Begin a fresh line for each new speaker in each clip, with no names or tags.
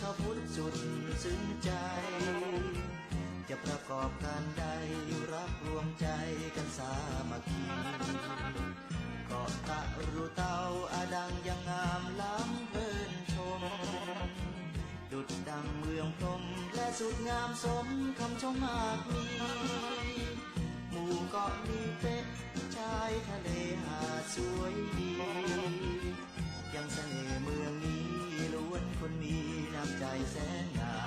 ชาวพุทธจุดซึ้งใจ จะประกอบการใดรักรวมใจกันสามัคคีเกาะตะรุเตาอาดังยังงามล้ำเพลินชม ดุดดังเมืองพรหมและสุดงามสมคำชมมากมี หมู่เกาะมีเป็ดชายทะเลหาสวยดี ยังเสน่ห์เมืองนี้ วนคนมีน้ำใจแสนงา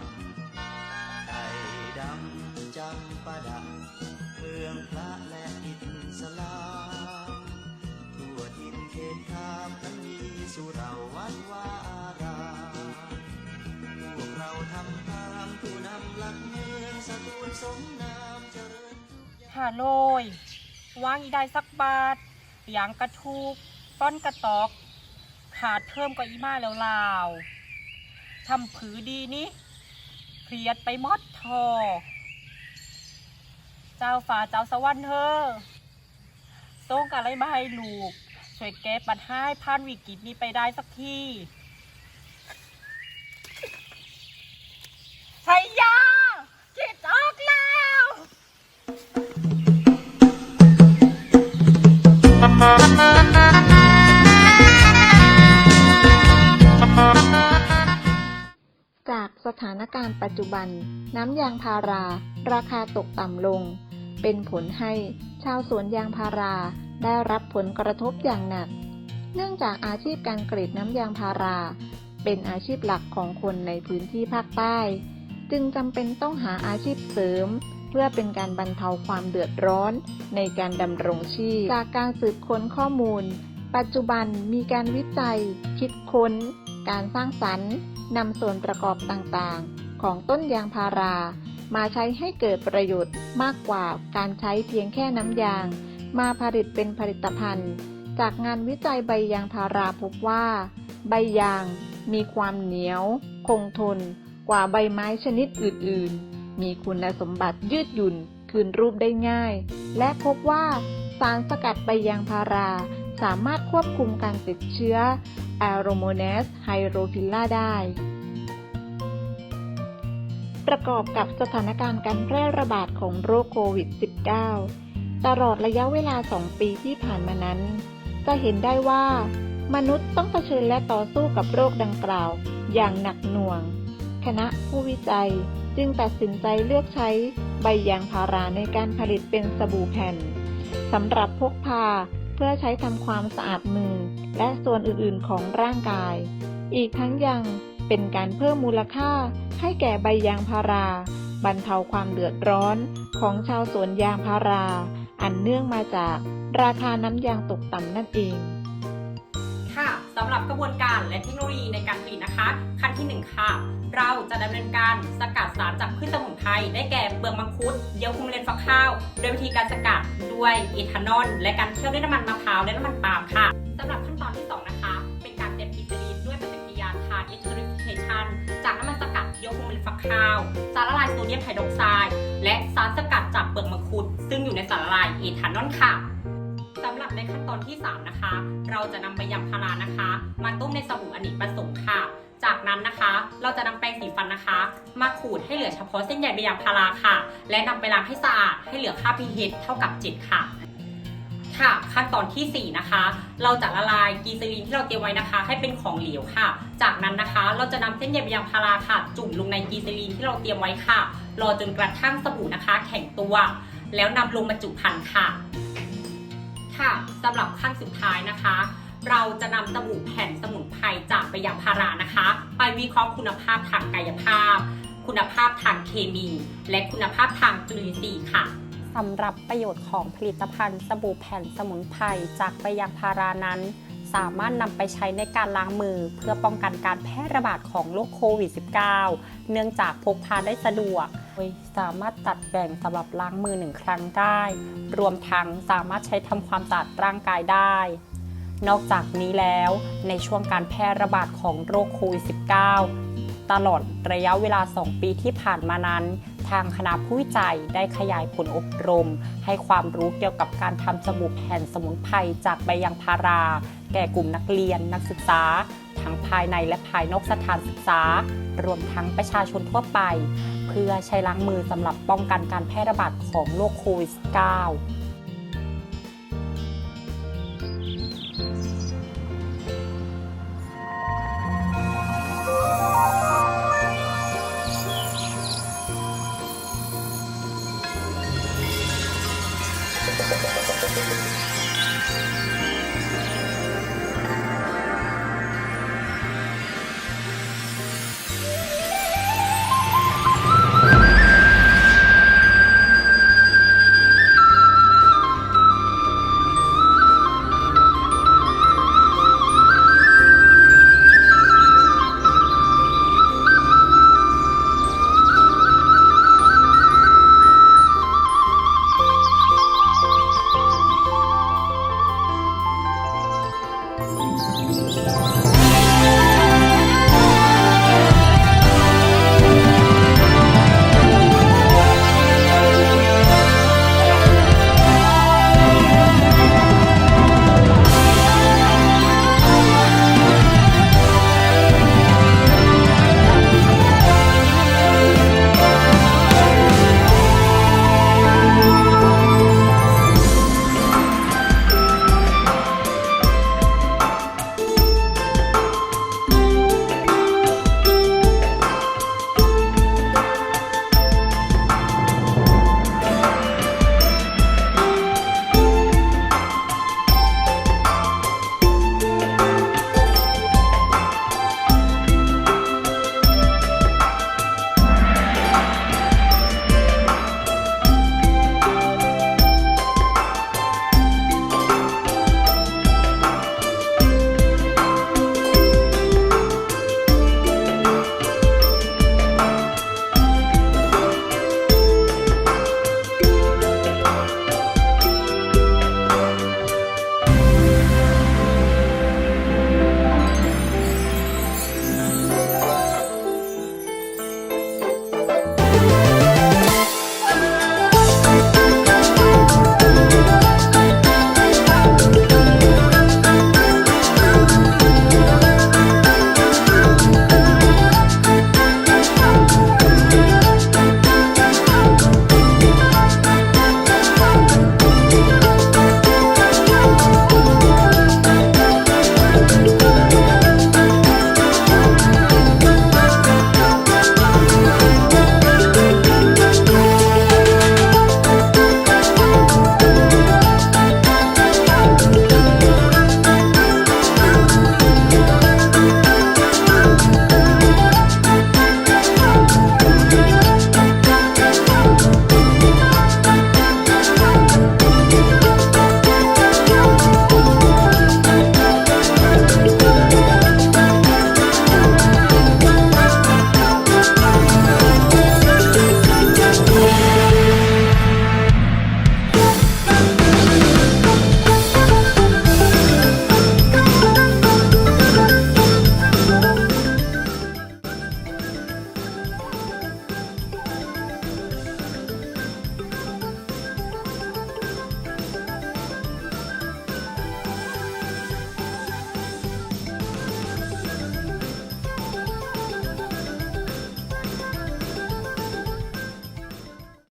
มไก่ดำจำปาดะเมืองพระและอิสลามทั่วทินเขตขามนั้นมีสุเราวัดวาอารามพวกเราทำตามผู้นำหลักเมืองสกุลสมนามเจริญ
หาโลยวางอีได้สักบาทยางกระทูกต้นกระตอก ขาดเพิ่มก็อีมาแล้วลาวทำผือดีนี้เครียดไปมอดทอ เจ้าฝ่าเจ้าสวรรค์เธอต้องอะไรมาให้ลูก ช่วยแก้ปัญหาให้ผ่านวิกฤตนี้ไปได้สักที
สถานการณ์ปัจจุบัน น้ำยางพารา ราคาตกต่ำลง เป็นผลให้ชาวสวนยางพาราได้รับผลกระทบอย่างหนัก เนื่องจากอาชีพการกรีดน้ำยางพารา เป็นอาชีพหลักของคนในพื้นที่ภาคใต้ จึงจำเป็นต้องหาอาชีพเสริม เพื่อเป็นการบรรเทาความเดือดร้อนในการดำรงชีพ จากการสืบค้นข้อมูล ปัจจุบันมีการวิจัย คิดค้น การสร้างสรรค์นำส่วนประกอบต่างๆ ของต้นยางพารา มาใช้ให้เกิดประโยชน์มากกว่าการใช้เพียงแค่น้ำยาง มาผลิตเป็นผลิตภัณฑ์ จากงานวิจัยใบยางพาราพบว่า ใบยางมีความเหนียว คงทน กว่าใบไม้ชนิดอื่น ๆ มีคุณสมบัติยืดหยุ่นคืนรูปได้ง่าย และพบว่าสารสกัดใบยางพาราสามารถควบคุมการติดเชื้อ a r o m o n a s hydrophila ได้ ประกอบกับสถานการณ์การแพร่ระบาดของโรคโควิด -19 ตลอดระยะเวลา 2 ปีที่ผ่านมานั้น จะเห็นได้ว่า มนุษย์ต้องเผชิญและต่อสู้กับโรคดังกล่าว อย่างหนักหน่วง คณะผู้วิจัยจึงตัดสินใจเลือกใช้ใบยางพาราในการผลิตเป็นสบู่แผ่นสำหรับพกพา เพื่อใช้ทำความสะอาดมือและส่วนอื่นๆของร่างกาย อีกทั้งยังเป็นการเพิ่มมูลค่าให้แก่ใบยางพารา บรรเทาความเดือดร้อนของชาวสวนยางพารา อันเนื่องมาจากราคาน้ำยางตกต่ำนั่นเอง
ค่ะสำหรับกระบวนการและเทคโนโลยี ขั้นที่ 1 ค่ะ เราจะดำเนินการสกัดสารจากพืชสมุนไพรได้แก่เปลือกมังคุดเยื่อหุ้มเล็ดฟักข้าว โดยวิธีการสกัดด้วยเอทานอลและการเคี่ยวด้วยน้ำมันมะพร้าวและน้ำมันปาล์มค่ะสำหรับขั้นตอนที่ 2 นะคะ เป็นการเตรียมกิซลีนด้วยปฏิกิริยาทานเอทอริฟิเคชันจากน้ำมันสกัดเยื่อหุ้มเล็ดฟักข้าวสารละลายโซเดียมไฮดรอกไซด์และสารสกัดจากเปลือกมังคุด ซึ่งอยู่ในสารละลายเอทานอลค่ะสำหรับในขั้นตอนที่ 3 นะคะ เราจะนำใบยางพารานะคะ มาต้มในสบู่อเนกประสงค์ค่ะ จากนั้นนะคะ เราจะนำแปรงสีฟันนะคะ มาขูดให้เหลือเฉพาะเส้นใยใบยางพาราค่ะ และนำไปล้างให้สะอาดให้เหลือค่า pH เท่ากับ 7 ค่ะ ค่ะ ขั้นตอนทีสี่4 นะคะ เราจะละลายกีซาลีนที่เราเตรียมไว้นะคะ ให้เป็นของเหลวค่ะ จากนั้นนะคะเราจะนำเส้นใยใบยางพาราค่ะ จุ่มลงในกีซาลีนที่เราเตรียมไว้ค่ะ รอจนกระทั่งสบู่นะคะ แข็งตัว แล้วนำลงบรรจุภัณฑ์ค่ะ ค่ะสำหรับขั้นสุดท้ายนะคะ เราจะนำสบู่แผ่นสมุนไพรจากใบยางพารานะคะ ไปวิเคราะห์คุณภาพทางกายภาพ คุณภาพทางเคมี และคุณภาพทางจุลินทรีย์ค่ะ
สำหรับประโยชน์ของผลิตภัณฑ์สบู่แผ่นสมุนไพรจากใบยางพารานั้น สามารถนำไปใช้ในการล้างมือ เพื่อป้องกันการแพร่ระบาดของโรคโควิด -19 เนื่องจากพกพาได้สะดวกโดยสามารถตัดแบ่งสำหรับล้างมือหนึ่งครั้งได้ รวมทั้งสามารถใช้ทำความสะอาดร่างกายได้ นอกจากนี้แล้วในช่วงการแพร่ระบาดของโรคโควิด -19 ตลอดระยะเวลา 2 ปีที่ผ่านมานั้น
ทางคณะผู้วิจัยได้ขยายผลอบรม ให้ความรู้เกี่ยวกับการทำสบู่แผ่นสมุนไพรจากใบยางพารา แก่กลุ่มนักเรียนนักศึกษา ทั้งภายในและภายนอกสถานศึกษา รวมทั้งประชาชนทั่วไป เพื่อใช้ล้างมือสำหรับป้องกันการแพร่ระบาดของโรคโควิด -19